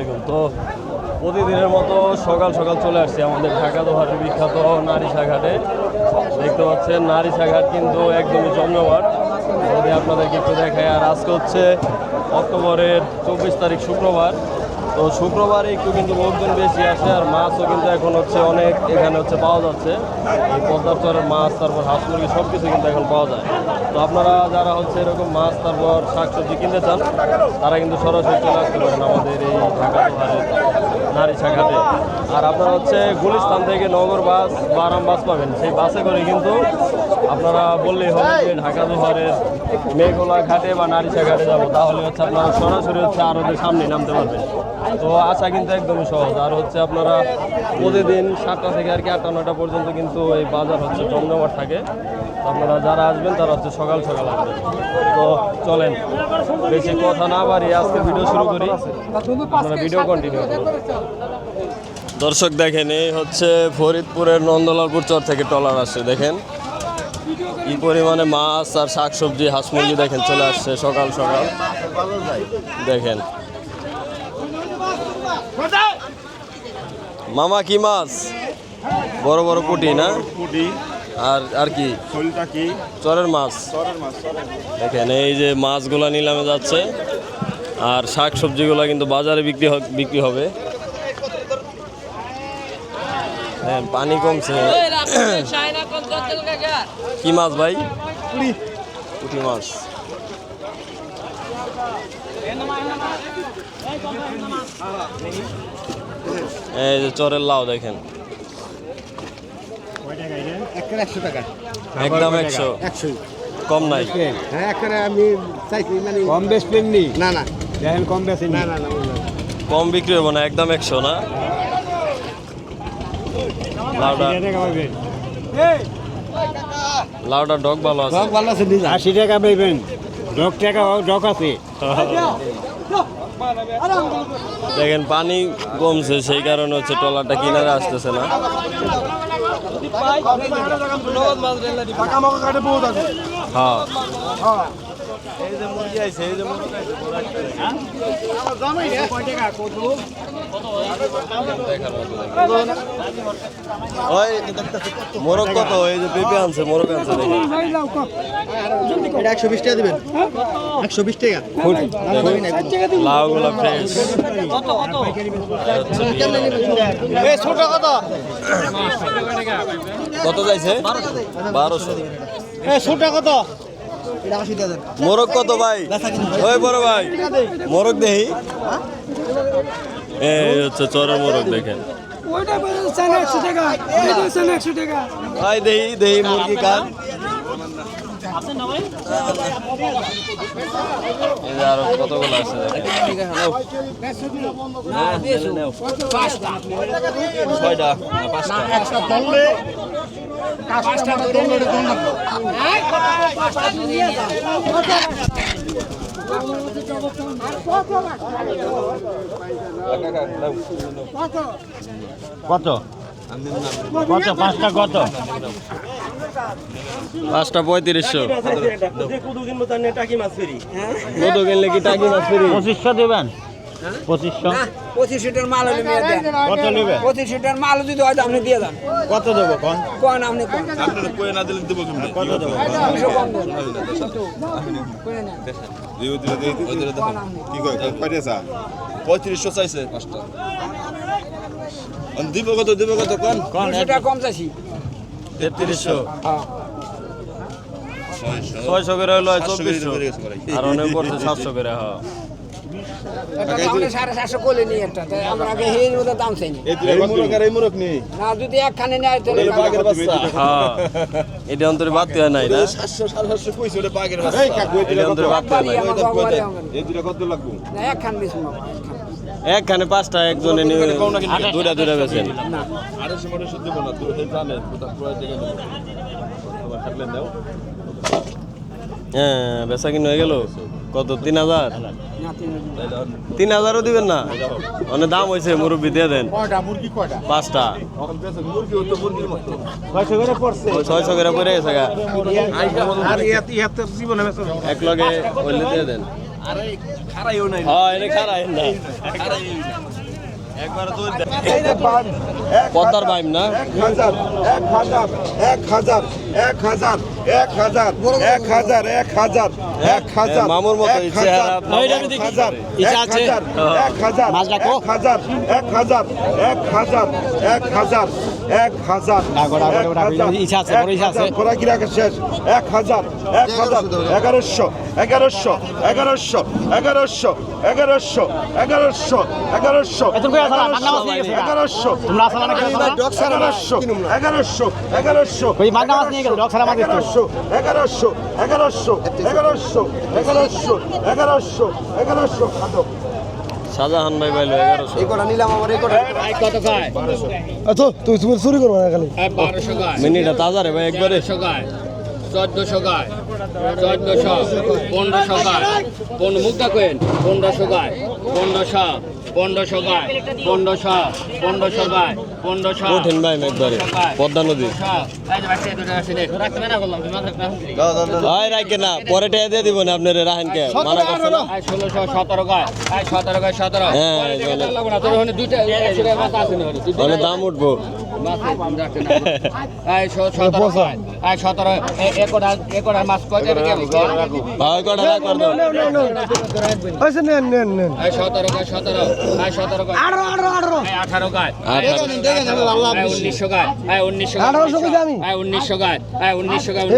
আলাইকুম। তো প্রতিদিনের মতো সকাল সকাল চলে আসছি আমাদের ঢাকা দোহারের বিখ্যাত নারিশা ঘাটে দেখতে পাচ্ছেন নারিশা ঘাট কিন্তু একদমই জমজমাট যদি আপনাদেরকে একটু দেখায় আর আজকে হচ্ছে অক্টোবরের চব্বিশ তারিখ শুক্রবার। তো শুক্রবারে একটু কিন্তু লোকজন বেশি আসে, আর মাছও কিন্তু এখন হচ্ছে অনেক এখানে হচ্ছে পাওয়া যাচ্ছে। এই পদ্মার মাছ, তারপর হাঁস মুরগি সব কিছু কিন্তু এখন পাওয়া যায়। তো আপনারা যারা হচ্ছে এরকম মাছ, তারপর শাকসবজি কিনতে চান, তারা কিন্তু সরাসরি চলে আসতে পারেন আমাদের এই ঢাকা দোহারের নারী শাখাতে। আর আপনারা হচ্ছে গুলিস্তান থেকে নগর বাস বা আরাম বাস পাবেন। সেই বাসে করে কিন্তু আপনারা বললেই হবে যে ঢাকা দোহারের মেঘোলা ঘাটে বা নারীশা ঘাটে যাব। তাহলে হচ্ছে আপনারা সরাসরি হচ্ছে আরোদের সামনে নামতে পারবেন। তো আসা কিন্তু একদমই সহজ। আর হচ্ছে আপনারা প্রতিদিন সাতটা থেকে আর কি আটটা নটা পর্যন্ত কিন্তু এই বাজার হচ্ছে জমজমাট থাকে। আপনারা যারা আসবেন তারা হচ্ছে সকাল সকাল আসবেন। তো চলেন, বেশি কথা না বাড়িয়ে আজকে ভিডিও শুরু করি। আপনারা ভিডিও কন্টিনিউ দর্শক দেখেন, এই হচ্ছে ফরিদপুরের নন্দলালপুর চর থেকে টলার আসছে, দেখেন। কি পরিমাণে মাছ আর শাকসবজি, হাঁস মুরগি দেখেন, চলে আসছে সকাল সকাল। দেখেন। মামা, কি মাছ? বড় বড় পুটি না? পুটি। আর আর কি? শোলটা কি? চরের মাছ। চরের মাছ দেখেন এই যে মাছগুলা নিলামে যাচ্ছে। আর শাক সবজিগুলা কিন্তু বাজারে বিক্রি হ- বিক্রি হবে। হ্যাঁ পানি কমছে। কি মাছ ভাই? পুঁটি মাছ। এই যে চরের লাউ দেখেন। একটা একশো টাকা। একদম একশো। কম নাই। হ্যাঁ একটা আমি চাইছি মানে কম বেশ পেননি না না। দেখেন কম বেশ না না না কম বিক্রি হবে না একদম একশো না? লাউডা। লাউডা ডগ ভালো আছে। সব ভালো আছে আশি টাকা পাইবেন। ডক টাকা ডক আছে। দেখেন পানি কমছে সেই কারণে হচ্ছে ট্রলারটা কিনারে আসতেছে না। হ্যাঁ। ওই মোরগ কত? এই যে পেঁপে আনছে মোরগ আনছে এটা একশো বিশ টাকা দিবেন। একশো বিশ টাকা। লাউগুলা ফ্রেশ ছোট কত? কত যাইছে? বারোশো। ছোট কত? মোরগ কত ভাই? ওই বড় ভাই। মোরগ দেহি? এই হচ্ছে চরের মোরগ দেখেন। ওইটা বলছেন একশো টাকা। এটা বলছেন একশো টাকা। ভাই দেহি দেহি মুরগি কান এই আরও কতগুলো আছে দেখেন। নাও। নাও। ছয়টা পাঁচটা। কত? কত? পাঁচটা কত? পাঁচটা পঁয়ত্রিশশো। কত কিনলে কি টাকি মাছ ফ্রি? পঁচিশশো দেবেন? পঁচিশশো? পঁচিশ লিটার মাল হলে মেয়ে দেন। কত নেবে? পঁচিশ লিটার মাল যদি হয় তো আপনি দিয়ে দেন। কত দেবো কন? কোন আপনি কোন? আপনারা কয়ে না দিলে দেবো কেমনে কত দেবো? দুশো কম দেন করে নেন। দিও দিও দিও দিও কি কয় কয় চা পঁয়ত্রিশশো চাইছে পাঁচটা। দিব কত দিব কত কোন? কন দুশো কম চাইছি। তেত্রিশশো। হ্যাঁ। ছয়শো। করে হলো চব্বিশশো। আর অনেক সাতশো করে হ্যাঁ। সাড়ে সাতশো একটা আমরা আগে মতো দাম না। যদি একখানে নেয় তাহলে হ্যাঁ এটা অন্তরে বাদ দেওয়া নাই না। সাতশো সাড়ে সাতশো কইছে ওটা বাঘের এটা অন্তরে বাদ দেওয়া নাই। আমার বাবা বলে। আমার। এই দুটা কত লাগবো। না একখান বেশি একখানে। পাঁচটা একজনে নিয়ে দুটা বেছেন না হ্যাঁ বেচা কিনে হয়ে গেল। কত? তিন হাজার? তিন হাজারও দিবেন না? অনেক দাম হয়েছে মুরব্বি দিয়ে দেন। পাঁচটা। ছয়শো করে পরে গেছে এক লগে হইলে দিয়ে দেন। হ্যাঁ, পদ্মার বাইম না? এক হাজার এক হাজার এক হাজার এক হাজার। এক হাজার এক হাজার এক হাজার এক হাজার মামুর মতো এক হাজার, এক হাজার এক আছে? হাজার, এক হাজার। এক হাজার এক হাজার এক হাজার শেষ এক হাজার এক হাজার এগারোশো এগারোশো এগারোশো এগারোশো এগারোশো এগারোশো এগারোশো। এগারোশো আসলা? এগারোশো এগারোশো এগারোশো এগারোশো এগারোশো এগারোশো এগারোশো এগারোশো এগারোশো এগারোশো খাদক শাহজাহান ভাই পাইলো এগারোশো। কত খায় তো তুই তুমি চুরি করব না খালি? বারোশো গায়। মিনিটা তাজা রে ভাই একবারে। চোদ্দশো গায় চোদ্দশো পনেরোশো গায়। পনেরো মুখটা কেন পনেরোশো গায় পনেরোশো পনেরোশো গায় পনেরোশো পনেরোশো গায় পনেরোশো ওঠেন ভাই একবারে পদ্মা নদী। ভাই রাখে না পরে টাকা দিব না আপনার রাহেনকে। মানা করছেন ষোলোশো সতেরো গায়। সতেরো গায় সতেরো। হ্যাঁ দাম উঠবো। উনিশশো গাছ উনিশশো গাছ উনিশশো গাছ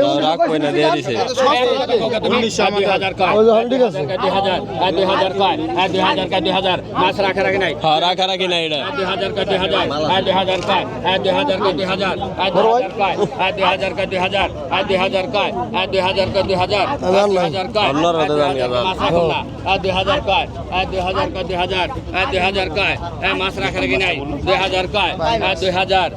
মাছ রাখা রাখে নাই? রাখা রাখে নাই দুই হাজার দুই হাজার দুই হাজার এই দুই হাজার কয় দুই হাজার এই দুই হাজার কয় এই দুই হাজার কয় দুই হাজার এই দুই হাজার কয় এই দুই হাজার কয় দুই হাজার এই দুই হাজার কয় এই দুই হাজার কয় এই দুই হাজার কয় দুই হাজার এই দুই হাজার কয় এই মাছ রাখা রাখি নাই দুই হাজার কয় এই দুই হাজার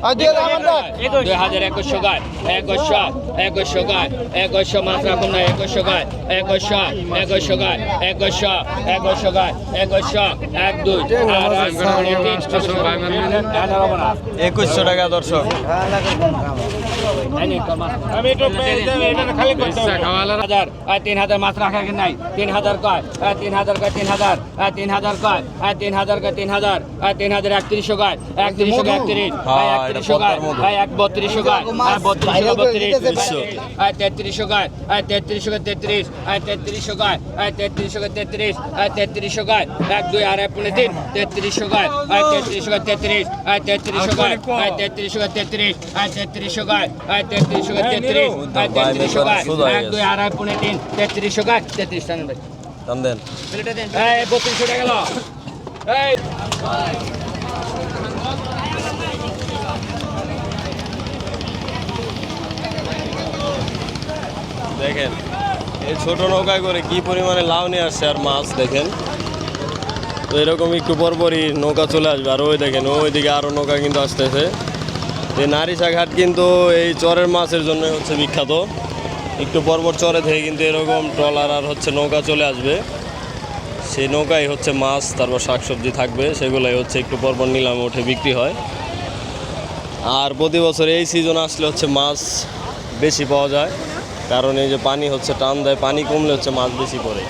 দুই হাজার একুশশো গায় একুশশো একুশশো গায় একুশশো মাছ রাখুন না একুশশো গায় একুশশো একুশশো গায় একুশশো একুশশো গায় একুশশো এক দুই আর। একুশশো টাকা দর্শক আমি একটু খালি করতে হাজার তিন হাজার মাছ রাখা কি নাই? এক তেত্রিশ। তেত্রিশশো তেত্রিশ। তেত্রিশশো দুই আড়াই পনেরো তিন। তেত্রিশশো কয়? তেত্রিশশো কয় তেত্রিশ। তেত্রিশশো কয়? তেত্রিশশো কয় তেত্রিশ। তেত্রিশশো তেত্রিশশো গায় তেত্রিশ। তেত্রিশশো গায় এক দুই আর পনেরো তিন। তেত্রিশশো গায় তেত্রিশ টাকা ভাই। দাম দেন। এই বত্রিশশো টাকা গেল। এই। দেখেন এই ছোট নৌকায় করে কি পরিমাণে লাউ নিয়ে আসছে আর মাছ দেখেন। তো এরকম একটু পরপরই নৌকা চলে আসবে। আর ওই দেখেন ওইদিকে আরও নৌকা কিন্তু আসতেছে। এই নারিশা ঘাট কিন্তু এই চরের মাছের জন্য হচ্ছে বিখ্যাত। একটু পরপর চরে থেকে কিন্তু এরকম ট্রলার আর হচ্ছে নৌকা চলে আসবে। সেই নৌকায় হচ্ছে মাছ, তারপর শাকসবজি থাকবে, সেগুলোই হচ্ছে একটু পরপর নিলামে উঠে বিক্রি হয়। আর প্রতি বছর এই সিজন আসলে হচ্ছে মাছ বেশি পাওয়া যায়, কারণ এই যে পানি হচ্ছে, টান দেয়, পানি কমলে হচ্ছে মাছ বেশি পড়ে।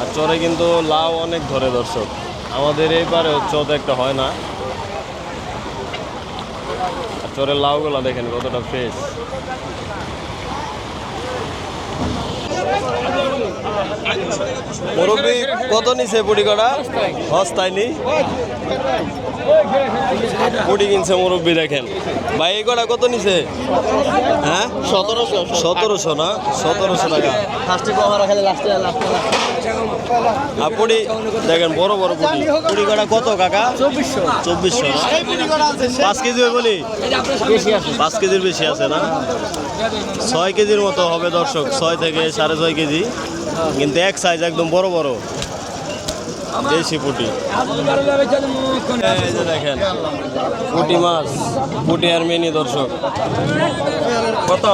আর চরে কিন্তু লাউ অনেক ধরে দর্শক। আমাদের এইবারে অত একটা হয় না। চোরের লাউ গুলা দেখেন কতটা ফ্রেশ মুরব্বী কত নিছে বুড়ি কটা হস্তায় নি কিনছে মুরব্বী দেখেন। ভাই এই কটা কত নিছে? হ্যাঁ? সতেরোশো সতেরোশো। না? সতেরোশো টাকা। আর পুটি দেখেন বড় বড় পুটি পুটি কটা কত কাকা? চব্বিশশো। চব্বিশশো পাঁচ কেজি বলি? পাঁচ কেজির বেশি আছে না? ছয় কেজির মতো হবে দর্শক ছয় থেকে সাড়ে ছয় কেজি। কিন্তু এক সাইজ একদম বড় বড়। দেশি পুটি। দেখেন পুটি মাছ পুটি আর মিনি দর্শক। কত?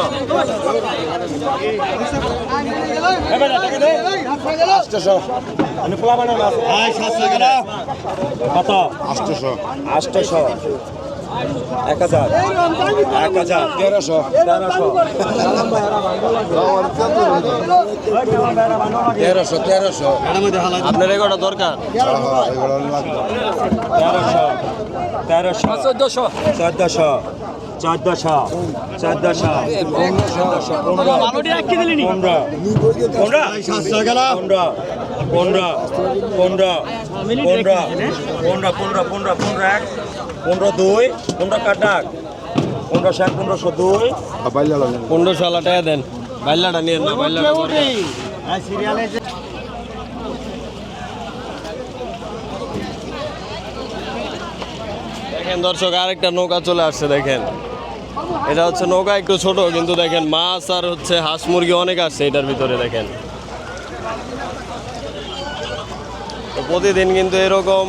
কত? আটশোশো এক হাজার। এক হাজার। তেরোশো তেরোশো তেরোশো তেরোশো আপনার এগারোটা দরকার? তেরোশো তেরোশো চোদ্দশো। চোদ্দশো। চোদ্দশো। চোদ্দশো। পনেরো। পনেরো। পনেরো? পনেরো। পনেরো। পনেরো। পনেরো। পনেরো পনেরো পনেরো পনেরো এক। পনেরো দুই পনেরো কাটাক পনেরো এক পনেরোশো দুই। পনেরোশো আলা টাকা দেন। বাইলাটা নিয়ে না দেখেন দর্শক আরেকটা নৌকা চলে আসছে দেখেন। এটা হচ্ছে নৌকা একটু ছোট কিন্তু দেখেন মাছ আর হচ্ছে হাঁস মুরগি অনেক আসছে এটার ভিতরে দেখেন। তো প্রতিদিন কিন্তু এরকম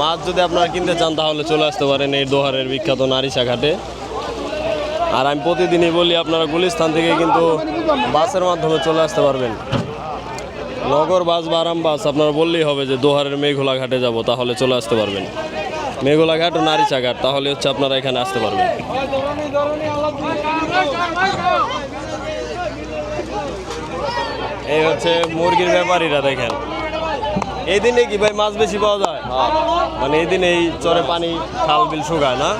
মাছ যদি আপনারা কিনতে চান, তাহলে চলে আসতে পারেন এই দোহারের বিখ্যাত নারিশা ঘাটে আর আমি প্রতিদিনই বলি, আপনারা গুলিস্থান থেকে কিন্তু বাসের মাধ্যমে চলে আসতে পারবেন। নগর বাস বা আরাম বাস, আপনারা বললেই হবে যে দোহারের মেঘোলা ঘাটে যাব, তাহলে চলে আসতে পারবেন। মেঘোলা ঘাট ও নারিচা ঘাট তাহলে হচ্ছে আপনারা এখানে আসতে পারবেন। এই হচ্ছে মুরগির ব্যাপারীরা দেখেন। এই দিনে কি ভাই মাছ বেশি পাওয়া যায়? মানে এই দিনে এই চরে পানি, খাল বিল শুকায় না?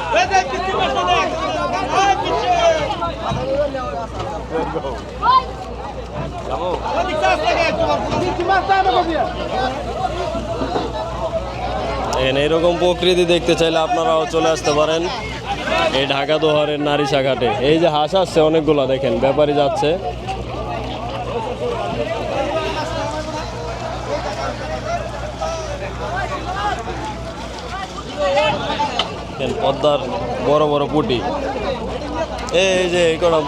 এইরকম প্রকৃতি দেখতে চাইলে আপনারাও চলে আসতে পারেন। এই ঢাকা দোহারের নারী শাখাটে এই যে হাঁস আসছে অনেকগুলো, দেখেন, ব্যাপারী যাচ্ছে। দেখেন পদ্মার বড় বড় পুটি এই যে এই কোনো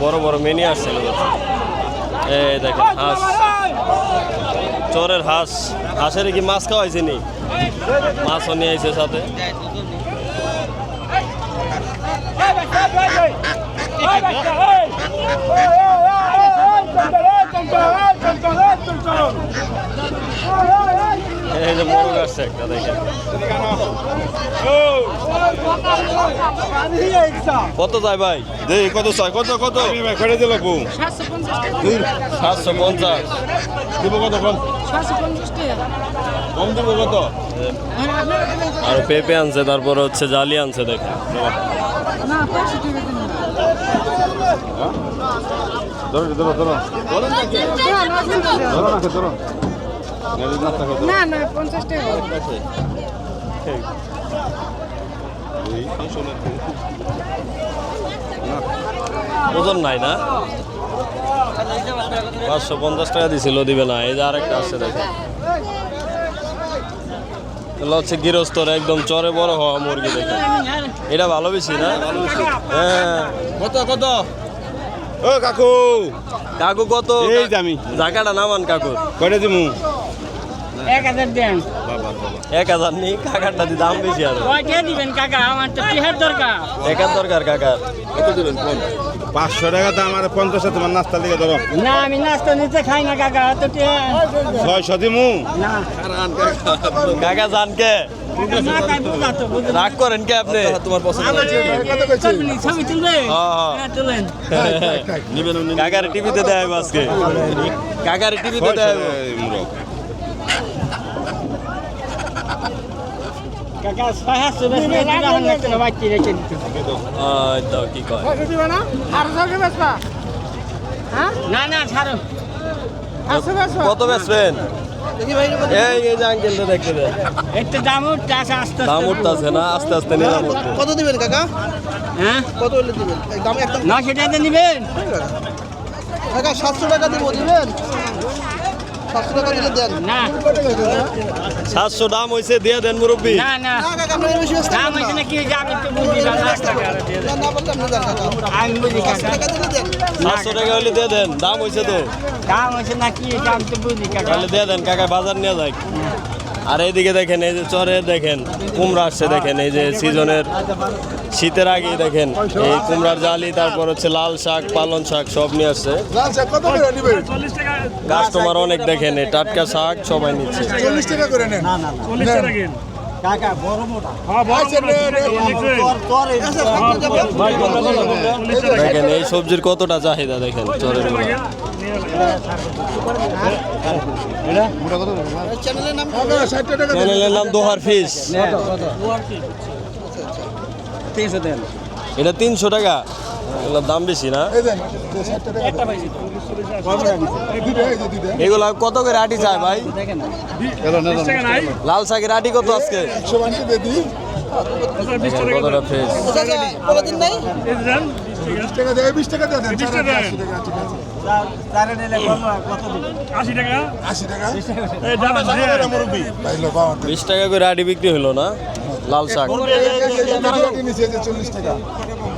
বড় বড় মেনি আসছে এই দেখেন হাঁস চরের হাঁস হাঁসের কি মাছ খাওয়াইছে নি মাছও নিয়ে আইছে সাথে এই যে মোরগ আসছে একটা দেখেন। কত যায় ভাই? দে কত ছয় কত কত? দিল বউ। সাতশো পঞ্চাশ দিব কত কম কম দিব কত? আর পেঁপে আনছে তারপরে হচ্ছে জালি আনছে দেখেন। ধরো ধরো ধরো। ধরো না ধরো। না না পঞ্চাশ টাকা ওজন নাই না? পাঁচশো পঞ্চাশ টাকা দিছিল দিবে না। এই যে আরেকটা আসছে দেখেন এগুলো হচ্ছে গৃহস্থর একদম চরে বড় হওয়া মুরগি দেখেন এটা ভালো বেশি না? হ্যাঁ কত? কত ও কাকু। কাকু কত এই যে আমি। জায়গাটা নামান কাকুর। কয়টা দিমু? এক হাজার দেন। এক হাজার নেই কাকারটা দিয়ে দাম বেশি আর। কয়টা দিবেন কাকা? আমার তো টিহার দরকার। একার দরকার কাকার। কত দিবেন কোন? পাঁচশো টাকা তো আমার পঞ্চাশ তোমার নাস্তার দিকে ধরো। না আমি নাস্তা নিতে খাই না কাকা তো ছয়শো দিমু? না। কাকা জান কে? না তাই বুঝা তো বুঝা রাগ করেন কে আপনি? তোমার পছন্দ ছবি তুলবে? হ্যাঁ, তুলেন। কাকার টিভিতে দেয় আজকে। কাকার টিভিতে দেয় কাকা ছয় হাজার বেশি রাখুন বাচ্চি রেখে দিতে দাও কি কয়? না? না ছাড়ো কত বেচবেন? এই এই যে আঙ্কেলটা দেখতে দেন একটু দাম উঠতে আসে আস্তে আস্তে দাম উঠতেছে না আস্তে আস্তে উঠতে কত দিবেন কাকা? হ্যাঁ? কত হলে দিবেন? দাম একদম নশো টাকা নিবেন। কাকা সাতশো টাকা দিব দিবেন? সাতশো টাকা দিলে দেন। না। সাতশো দাম হয়েছে দিয়ে দেন মুরব্বী। না না। দাম হয়েছে না। কি হয়েছে আমি তো বুঝি না দেন। আমি বুঝি সাতশো টাকা হলে দিয়ে দাম হয়েছে তো। দাম হয়েছে না কি আমি তো বুঝি কাকা। দিয়ে দেন কাকা বাজার নিয়ে যায় আর এইদিকে দেখেন এই যে চরে দেখেন কুমড়া আসছে দেখেন এই যে সিজনের শীতের আগে দেখেন এই কুমড়ার জালি তারপর হচ্ছে লাল শাক পালন শাক সব নিয়ে আসছে। কাস্টমার অনেক দেখেন এই টাটকা শাক সবাই নিচ্ছে। চল্লিশ টাকা করে নেন। কাকা বড় মোটা দেখেন এই সবজির কতটা চাহিদা দেখেন চরের চ্যানেলের নাম দোহার দেন এটা তিনশো টাকা এগুলোর দাম বেশি না এগুলা কত করে আটি চায় ভাই লাল শাকের আটি কত আজকে কতটা ফ্রেশ বিশ টাকা করে আটি বিক্রি হলো না লাল শাক টাকা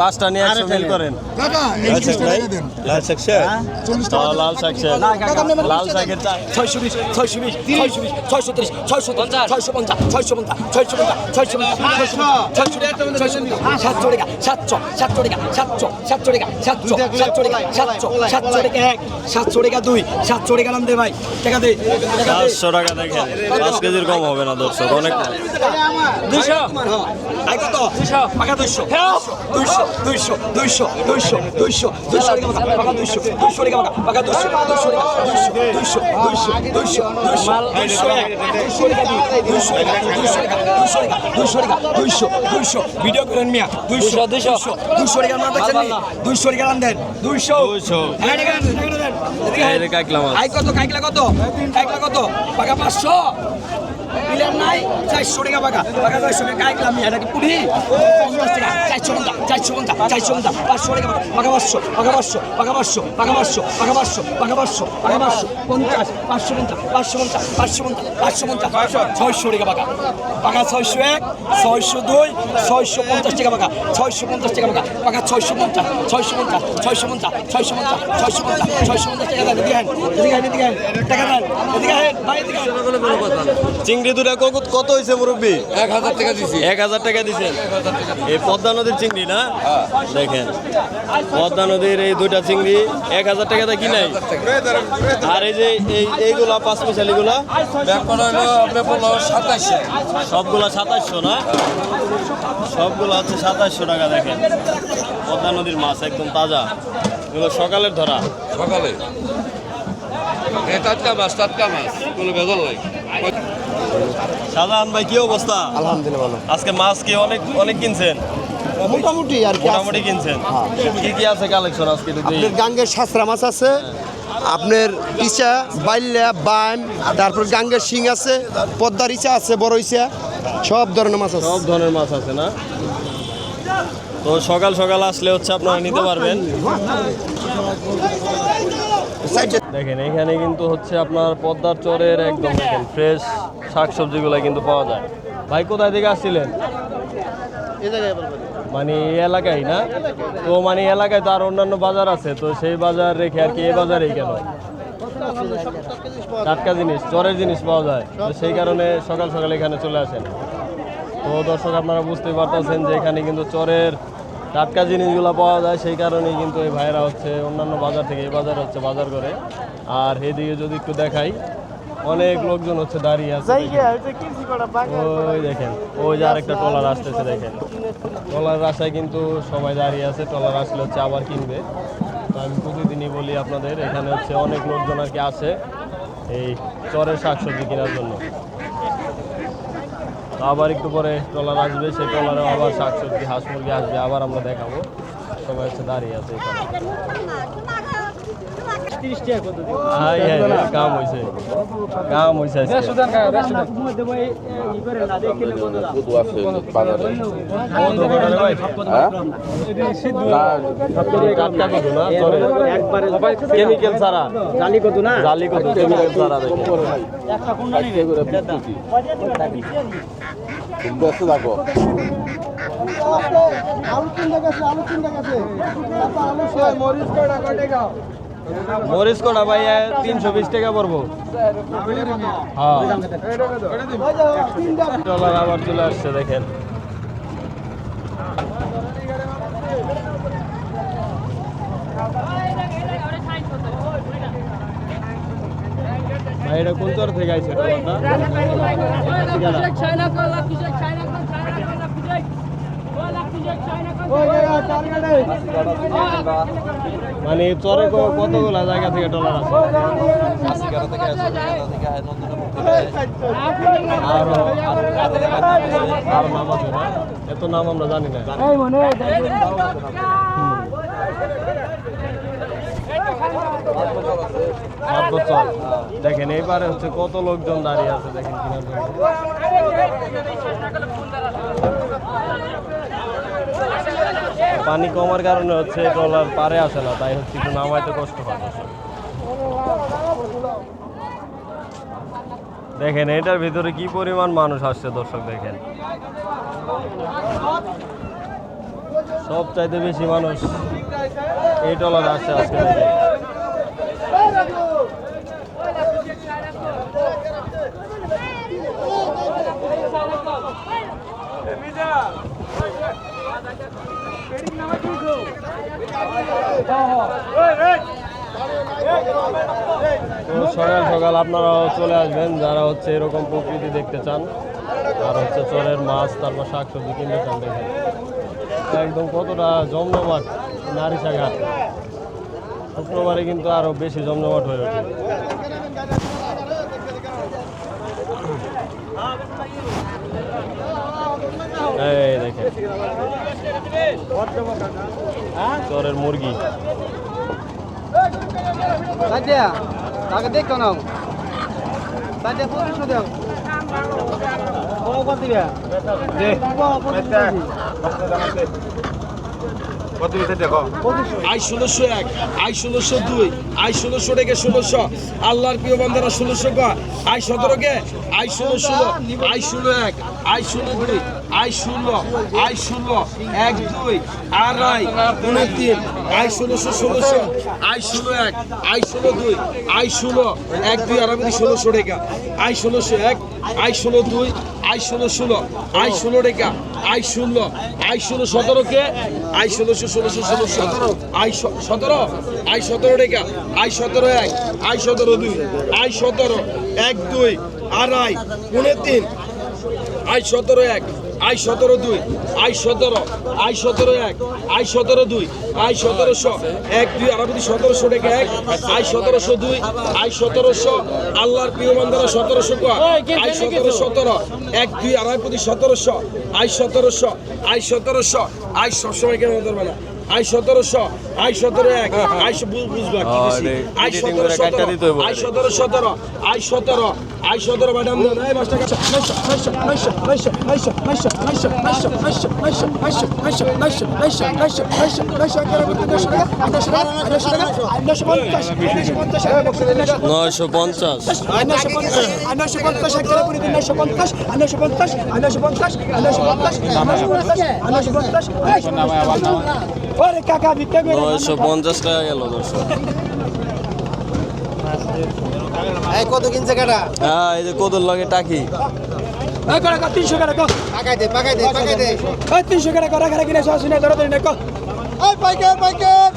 পাঁচটা নিয়ে একশো মিল করেন। লাল শাক লাল শাক হ্যাঁ, লাল ছয়শো বিশ ছয়শো বিশ ছয়শো বিশ ছয়শো তিরিশ ছয়শো পঞ্চাশ। ছয়শো পঞ্চাশ ছয়শো পঞ্চাশ ছয়শো পঞ্চাশ ছয়শো সাতশো টাকা সাতশো সাতশো টাকা সাতশো সাতশো টাকা সাতশো সাতশো টাকা সাতশো সাতশো টাকা এক সাতশো টাকা দুই সাতশো টাকা নাম দে ভাই টাকা দে টাকা টাকা দেখেন পাঁচ কেজির কম হবে না দর্শক অনেক দুইশো কত দুইশো পাকা দুইশো দুইশো দুইশো দুইশো দুইশো দুইশো দুইশো পাকা দুইশো দুইশো টাকা পাকা দুইশো দুইশো দুইশো দুইশো দুইশো দুইশো দুইশো দুইশো দুইশো দুইশো দুইশো দুইশো দুইশো ভিডিও করেন মিয়া দুইশো দুইশো দুইশো টাকা না দেখছেন দুইশো টাকা নাম দেন দুইশো দুইশো। কাইকলা কত কাইকলা কত কাইকলা কত পাকা পাঁচশো নাই চারশো টাকা পাকা পাকা চারশো টাকা? কাইকলা আমি এটা কি পুরি পঞ্চাশ টাকা। চারশো পঞ্চাশ চারশো পঞ্চাশ চারশো পঞ্চাশ পাঁচশো টাকা পাকা পাঁচশো পাকা পাঁচশো পাকা পাঁচশো পাকা পাঁচশো পাকা পাঁচশো পাকা পাঁচশো পাকা পাঁচশো। পঞ্চাশ পাঁচশো পঞ্চাশ পাঁচশো পঞ্চাশ পাঁচশো পঞ্চাশ পাঁচশো পঞ্চাশ ছয়শো। টাকা পাকা পাকা ছয়শো এক ছয়শো দুই ছয়শো পঞ্চাশ টাকা পাকা ছয়শো পঞ্চাশ টাকা পাকা পাকা ছয়শো পঞ্চাশ ছয়শো পঞ্চাশ ছয়শো পঞ্চাশ ছয়শো পঞ্চাশ ছয়শো পঞ্চাশ ছয়শো পঞ্চাশ টাকা দেন এদিকে হেন এদিকে হেন এদিকে হেন টাকা দেন এদিকে হেন ভাই এদিকে চিংড়ি দুটা কত কত হয়েছে মুরব্বী? এক হাজার টাকা দিছি। এক হাজার টাকা দিচ্ছেন এই পদ্মা নদীর চিংড়ি না? দেখেন পদ্মা নদীর এই দুইটা চিংড়ি এক হাজার টাকাতে কি নাই? আর এই যে এই এইগুলা পাঁচ মিশালিগুলা সবগুলা সাতাশশো না? সবগুলো হচ্ছে সাতাশশো টাকা দেখেন। পদ্মা নদীর মাছ একদম তাজা। এগুলো সকালের ধরা। সকালে। টাটকা মাছ টাটকা মাছ। কোনো বেদল নাই। সাধারণ ভাই কি অবস্থা? আলহামদুলিল্লাহ ভালো। আজকে মাছ কি অনেক অনেক কিনছেন? মোটামুটি আর কি মোটামুটি কিনছেন? কি কি আছে কালেকশন আজকে আপনার গাঙ্গের শাস্ত্রা মাছ আছে আপনার ইচা বাইল্যা বাইম তারপর গাঙ্গের শিং আছে পদ্মার ইচা আছে বড় ইচা সব ধরনের মাছ আছে। সব ধরনের মাছ আছে না? তো সকাল সকাল আসলে হচ্ছে আপনারা নিতে পারবেন। দেখেন এখানে কিন্তু হচ্ছে আপনার পদ্মার চরের একদম দেখেন ফ্রেশ শাকসবজিগুলো কিন্তু পাওয়া যায়। ভাই কোথায় থেকে আসছিলেন? মানে এই এলাকায় না? তো মানে এলাকায় তো আর অন্যান্য বাজার আছে তো সেই বাজার রেখে আর কি এই বাজারেই কেন? টাটকা জিনিস চরের জিনিস পাওয়া যায়। তো সেই কারণে সকাল সকাল এখানে চলে আসেন। তো দর্শক আপনারা বুঝতে পারতেছেন যে এখানে কিন্তু চরের টাটকা জিনিসগুলো পাওয়া যায় সেই কারণেই কিন্তু এই ভাইরা হচ্ছে অন্যান্য বাজার থেকে এই বাজার হচ্ছে বাজার করে। আর এদিকে যদি একটু দেখাই অনেক লোকজন হচ্ছে দাঁড়িয়ে আছে ওই দেখেন ওই যে আরেকটা ট্রলার আসতেছে দেখেন। ট্রলার আশায় কিন্তু সবাই দাঁড়িয়ে আছে ট্রলার আসলে হচ্ছে আবার কিনবে। তো আমি প্রতিদিনই বলি আপনাদের এখানে হচ্ছে অনেক লোকজন আর কি আসে এই চরের শাকসবজি কেনার জন্য। আবার একটু পরে ট্রলার আসবে, সেই ট্রলারে আবার শাকসবজি, হাঁস মুরগি আসবে, আবার আমরা দেখাবো। সবাই হচ্ছে দাঁড়িয়ে আছে কাম হয়েছে কাম হয়েছে। কেমিক্যাল ছাড়া জালি কত না জালি কত কেমিক্যাল ছাড়া আলু কিনতে গেছে। আলু কিনতে গেছে। আলু মরিচ কয়টা কয়টা মরিচ কটা ভাই তিনশো বিশ টাকা পড়ব হ্যাঁ আবার চলে আসছে দেখেন ভাই এটা কোন তর থেকে আইছে ডলারটা মানে চরে কতগুলা জায়গা থেকে ডলার আছে? আর না? এত নাম আমরা জানি না। সাত বছর। দেখেন, এইবারে হচ্ছে কত লোকজন দাঁড়িয়ে আছে দেখেন কিনার জন্য পানি কমার কারণে হচ্ছে ট্রলার পারে আসে না, তাই হচ্ছে একটু নামাইতে কষ্ট হয় দেখেন, এটার ভিতরে কি পরিমাণ মানুষ আসছে, দর্শক দেখেন। সব চাইতে বেশি মানুষ এই ট্রলার আসছে আজকে দেখেন। সকাল সকাল আপনারা চলে আসবেন, যারা হচ্ছে এরকম প্রকৃতি দেখতে চান। আর হচ্ছে চরের মাছ, তারপর শাকসবজি কিনতে চান দেখেন। একদম কতটা জমজমাট নারিশা ঘাট শুক্রবারে কিন্তু আরও বেশি জমজমাট হয়ে ওঠে। এই দেখেন। চরের মুরগি। দেখো আই ষোলোশো এক আই ষোলোশো দুই আই ষোলোশো রেখে ষোলোশো। আল্লাহর প্রিয় বান্দারা ষোলোশো কা আই সতেরো কে? আই ষোলো ষোলো আই ষোলো এক আই ষোলো দুই। আই ষোলো আই ষোলো এক দুই আড়াই তিন আই ষোলোশো ষোলোশো আই ষোলো এক আই ষোলো দুই আই ষোলো এক দুই আড়াই ষোলোশো রেখা আই ষোলোশো এক আই ষোলো দুই আই ষোলো ষোলো আই ষোলো রেখা আই ষোলো আই ষোলো সতেরো কে আই ষোলোশো ষোলোশো ষোলো সতেরো আই সতেরো আই সতেরো রেখা আই সতেরো এক আই সতেরো দুই আই সতেরো এক দুই আড়াই পনেরো তিন আই সতেরো এক আই সতেরো দুই আই সতেরো আই সতেরো এক আই সতেরো দুই আই সতেরোশো এক দুই আরাবতী সতেরোশো ডেকে এক আই সতেরোশো দুই আই সতেরোশো আল্লাহর প্রিয় দ্বারা সতেরোশো কয় আই সতেরো সতেরো এক দুই আড়াই প্রতি সতেরোশো আই সতেরোশো আই সতেরোশো আই সবসময় কেন ধরবে না? আই সতেরোশো আই সতেরো এক আই বুঝবা হ্যাঁ, আই সতেরো সতেরো আই। সতেরো সতেরো আই সতেরো আই সতেরো ম্যাডাম নয়শো পঞ্চাশ নয়শো পঞ্চাশ নয়শো পঞ্চাশ নয়শো পঞ্চাশ নয়শো পঞ্চাশ নয়শো পঞ্চাশ নয়শো পঞ্চাশ নয়শো পঞ্চাশ নয়শো পঞ্চাশ কাকা করে নয়শো পঞ্চাশ টাকা গেল দর্শক এই কত কিনছে কাটা হ্যাঁ এই যে কদর লগে টাকি এই করে কর তিনশো করে কর পাকাই দে পাকাই দে পাকাই দে এই তিনশো করে করে করে কিনে আসি শুনে ধরে ধরে নে কর এই পাইকার পাইকার